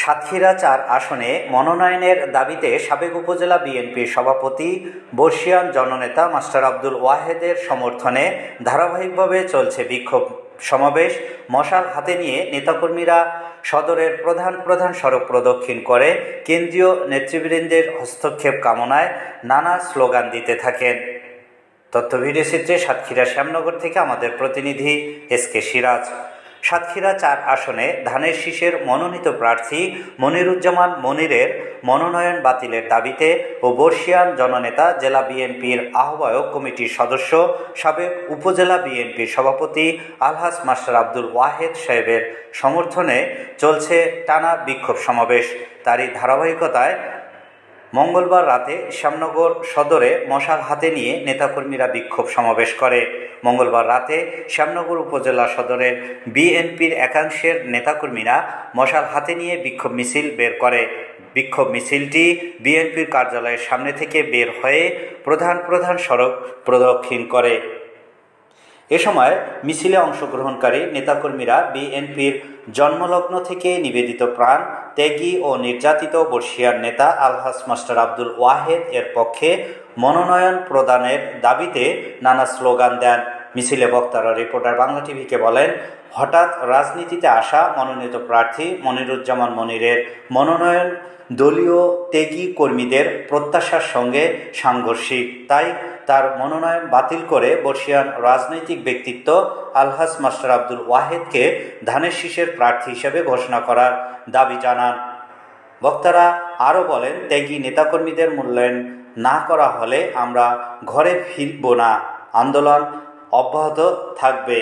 সাতক্ষীরা চার আসনে মনোনয়নের দাবিতে সাবেক উপজেলা বিএনপির সভাপতি, বর্ষিয়ান জননেতা মাস্টার আব্দুল ওয়াহেদের সমর্থনে ধারাবাহিকভাবে চলছে বিক্ষোভ সমাবেশ। মশাল হাতে নিয়ে নেতাকর্মীরা সদরের প্রধান প্রধান সড়ক প্রদক্ষিণ করে কেন্দ্রীয় নেতৃবৃন্দের হস্তক্ষেপ কামনায় নানা স্লোগান দিতে থাকেন। তথ্য ভিডিও চিত্রে সাতক্ষীরা শ্যামনগর থেকে আমাদের প্রতিনিধি এস কে সিরাজ। সাতক্ষীরা চার আসনে ধানের শীষের মনোনীত প্রার্থী মনিরুজ্জামান মনিরের মনোনয়ন বাতিলের দাবিতে ও বর্ষিয়ান জননেতা জেলা বিএনপির আহ্বায়ক কমিটির সদস্য সাবেক উপজেলা বিএনপির সভাপতি আলহাস মাস্টার আব্দুল ওয়াহেদ সাহেবের সমর্থনে চলছে টানা বিক্ষোভ সমাবেশ। তারই ধারাবাহিকতায় মঙ্গলবার রাতে শ্যামনগর সদরে মশাল হাতে নিয়ে নেতাকর্মীরা বিক্ষোভ সমাবেশ করে। মঙ্গলবার রাতে শ্যামনগর উপজেলা সদরের বিএনপির একাংশের নেতাকর্মীরা মশাল হাতে নিয়ে বিক্ষোভ মিছিল বের করে। বিক্ষোভ মিছিলটি বিএনপির কার্যালয়ের সামনে থেকে বের হয়ে প্রধান প্রধান সড়ক প্রদক্ষিণ করে। এ সময় মিছিলে অংশগ্রহণকারী নেতাকর্মীরা বিএনপির জন্মলগ্ন থেকে নিবেদিত প্রাণ ত্যাগী ও নির্যাতিত বর্ষিয়ার নেতা আলহাস মাস্টার আব্দুল ওয়াহেদ এর পক্ষে মনোনয়ন প্রদানের দাবিতে নানা স্লোগান দেন। মিছিলে বক্তারা রিপোর্টার বাংলা টিভিকে বলেন, হঠাৎ রাজনীতিতে আসা মনোনীত প্রার্থী মনিরুজ্জামান মনিরের মনোনয়ন দলীয় ত্যাগী কর্মীদের প্রত্যাশার সঙ্গে সাংঘর্ষিক। তাই তার মনোনয়ন বাতিল করে বর্ষিয়ান রাজনৈতিক ব্যক্তিত্ব আলহাস মাস্টার আব্দুল ওয়াহেদকে ধানের শীষের প্রার্থী হিসেবে ঘোষণা করার দাবি জানান। বক্তারা আরও বলেন, ত্যাগী নেতাকর্মীদের মূল্যায়ন না করা হলে আমরা ঘরে ফিরব না। আন্দোলন অব্যাহত থাকবে।